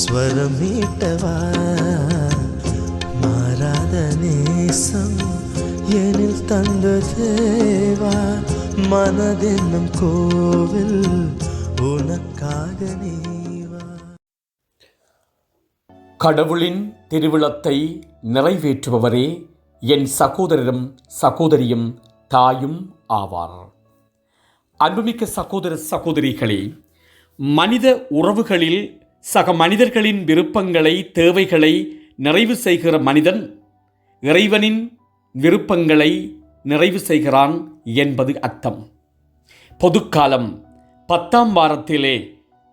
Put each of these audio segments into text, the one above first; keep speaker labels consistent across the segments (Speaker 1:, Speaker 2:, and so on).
Speaker 1: ஸ்வரம் மீட்டவா மாறாத நேசம் எனில் தந்த தேவா மனதென்னும் கோவில் உனக்காக நீவா
Speaker 2: கடவுளின் திருவிழத்தை நிறைவேற்றுபவரே என் சகோதரரும் சகோதரியும் தாயும் ஆவார் அன்புமிக்க சகோதர சகோதரிகளே மனித உறவுகளில் சக மனிதர்களின் விருப்பங்களை தேவைகளை நிறைவு செய்கிற மனிதன் இறைவனின் விருப்பங்களை நிறைவு செய்கிறான் என்பது அர்த்தம். பொதுக்காலம் பத்தாம் வாரத்திலே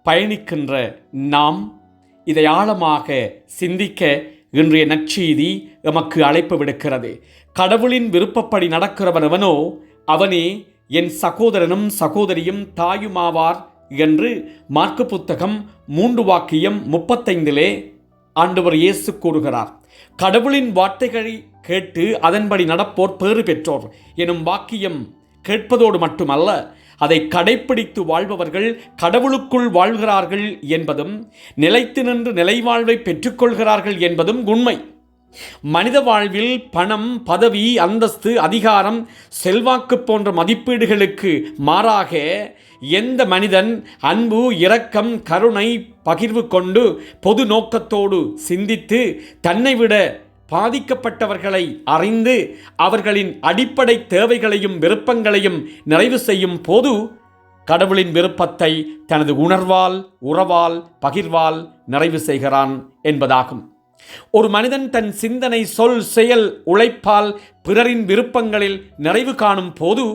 Speaker 2: பயணிக்கின்ற நாம் இதை ஆழமாக சிந்திக்க இன்றைய நற்செய்தி எமக்கு அழைப்பு விடுக்கிறது. கடவுளின் விருப்பப்படி நடக்கிறவன் எவனோ அவனே என் சகோதரனும் சகோதரியும் தாயுமாவார் என்று மார்க்கு புத்தகம் மூன்று வாக்கியம் முப்பத்தைந்திலே ஆண்டவர் இயேசு கூறுகிறார். கடவுளின் வார்த்தைகளை கேட்டு அதன்படி நடப்போர் பேறு பெற்றோர் எனும் வாக்கியம் கேட்பதோடு மட்டுமல்ல அதை கடைப்பிடித்து வாழ்பவர்கள் கடவுளுக்குள் வாழ்கிறார்கள் என்பதும் நிலைத்து நின்று நிலைவாழ்வை பெற்றுக்கொள்கிறார்கள் என்பதும் உண்மை. மனித வாழ்வில் பணம் பதவி அந்தஸ்து அதிகாரம் செல்வாக்கு போன்ற மதிப்பீடுகளுக்கு மாறாக எந்த மனிதன் அன்பு இரக்கம் கருணை பகிர்வு கொண்டு பொது நோக்கத்தோடு சிந்தித்து தன்னை விட பாதிக்கப்பட்டவர்களை அறிந்து அவர்களின் அடிப்படை தேவைகளையும் விருப்பங்களையும் நிறைவு செய்யும் போது கடவுளின் விருப்பத்தை தனது உணர்வால் உறவால் பகிர்வால் நிறைவு செய்கிறான் என்பதாகும். ஒரு மனிதன் தன் சிந்தனை சொல் செயல் உழைப்பால் பிறரின் விருப்பங்களில் நிறைவு காணும் போது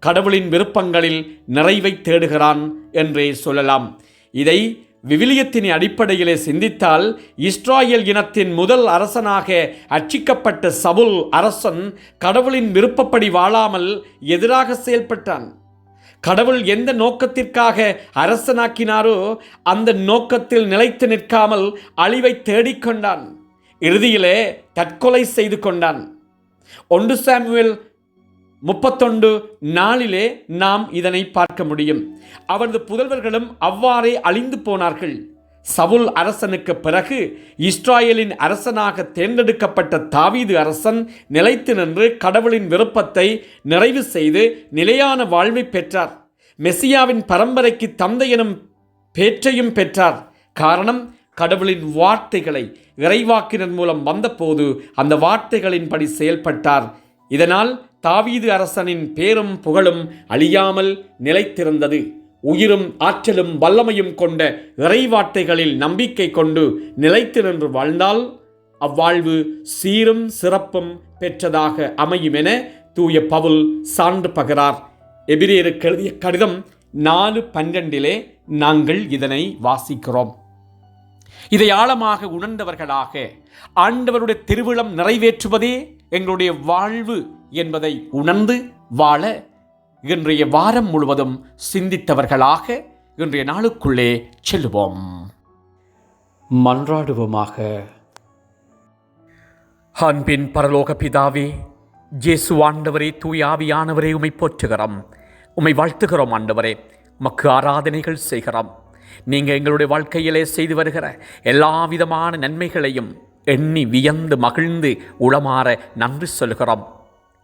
Speaker 2: கடவுளின் விருப்பங்களில் நிறைவை தேடுகிறான் என்றே சொல்லலாம். இதை விவிலியத்தின் அடிப்படையிலே சிந்தித்தால் இஸ்ராயல் இனத்தின் முதல் அரசனாக அச்சிக்கப்பட்ட சவுல் அரசன் கடவுளின் விருப்பப்படி வாழாமல் எதிராக செயல்பட்டான். கடவுள் எந்த நோக்கத்திற்காக அரசனாக்கினாரோ அந்த நோக்கத்தில் நிலைத்து நிற்காமல் அழிவை தேடிக்கொண்டான் இறுதியிலே தற்கொலை செய்து கொண்டான். ஒன்று சாமுவேல் முப்பத்தொண்டு நாளிலே நாம் இதனை பார்க்க முடியும். அவரது புதல்வர்களும் அவ்வாறே அழிந்து போனார்கள். சவுல் அரசனுக்கு பிறகு இஸ்ராயலின் அரசனாக தேர்ந்தெடுக்கப்பட்ட தாவீது அரசன் நிலைத்து நின்று கடவுளின் விருப்பத்தை நிறைவு செய்து நிலையான வாழ்வை பெற்றார். மெசியாவின் பரம்பரைக்கு தந்தை எனும் பேற்றையும் பெற்றார். காரணம் கடவுளின் வார்த்தைகளை இறைவாக்கினர் மூலம் வந்தபோது அந்த வார்த்தைகளின்படி செயல்பட்டார். இதனால் தாவீது அரசனின் பேரும் புகழும் அழியாமல் நிலைத்திருந்தது. உயிரும் ஆற்றலும் வல்லமையும் கொண்ட இறைவார்த்தைகளில் நம்பிக்கை கொண்டு நிலைத்து நின்று வாழ்ந்தால் அவ்வாழ்வு சீரும் சிறப்பும் பெற்றதாக அமையும் என தூய பவுல் சான்று பகிறார். எபிரேயருக்கு எழுதிய கடிதம் நாலு பன்னிரண்டிலே நாங்கள் இதனை வாசிக்கிறோம். இதை ஆழமாக உணர்ந்தவர்களாக ஆண்டவருடைய திருவிழம் நிறைவேற்றுவதே எங்களுடைய வாழ்வு என்பதை உணர்ந்து வாழ இன்றைய வாரம் முழுவதும் சிந்தித்தவர்களாக இன்றைய நாளுக்குள்ளே செல்லுவோம். மன்றாடுவோமாக. அன்பின் பரலோக பிதாவே ஜேசு ஆண்டவரே தூய் ஆவியானவரே உமை போற்றுகிறோம். உமை வாழ்த்துகிறோம் ஆண்டவரே. மக்கு ஆராதனைகள் செய்கிறோம். நீங்கள் எங்களுடைய வாழ்க்கையிலே செய்து வருகிற எல்லா விதமான நன்மைகளையும் எண்ணி வியந்து மகிழ்ந்து உளமாற நன்றி சொல்கிறோம்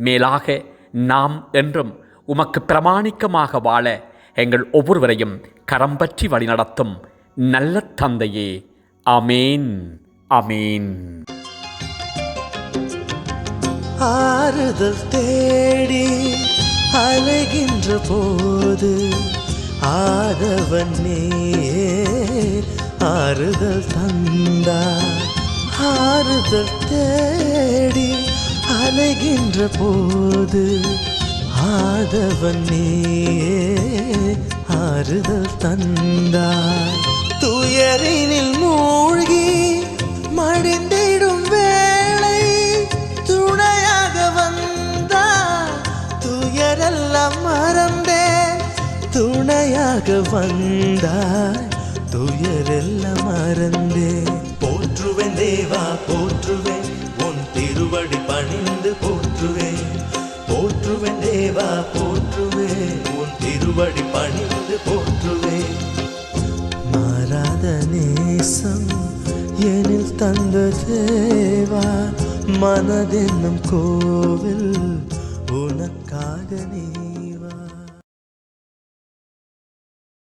Speaker 2: மேலாக நாம் என்றும் உமக்கு பிரமாணிக்கமாக வாழ எங்கள் ஒவ்வொருவரையும் கரம் பற்றி வழிநடத்தும் நல்ல தந்தையே. அமேன் அமேன்
Speaker 1: ஆறுதல் தேடி அலைகின்ற போது ஆதவன் ஆறுதல் தந்தா ஆறுதல் தேடி அலைகின்ற போது ஆதவன் நீயே ஆறுதல் தந்தார் துயரினில் மூழ்கி மடிந்திடும் வேளை துணையாக வந்தார் துயரெல்லாம் மறந்தே துணையாக வந்தார் துயரெல்லாம் மறந்தே போற்றுவேன் தேவா போற்றுவேன். உன் திருவடி தந்த தேவா மனதென்னும் கோவில் உனக்காக நீ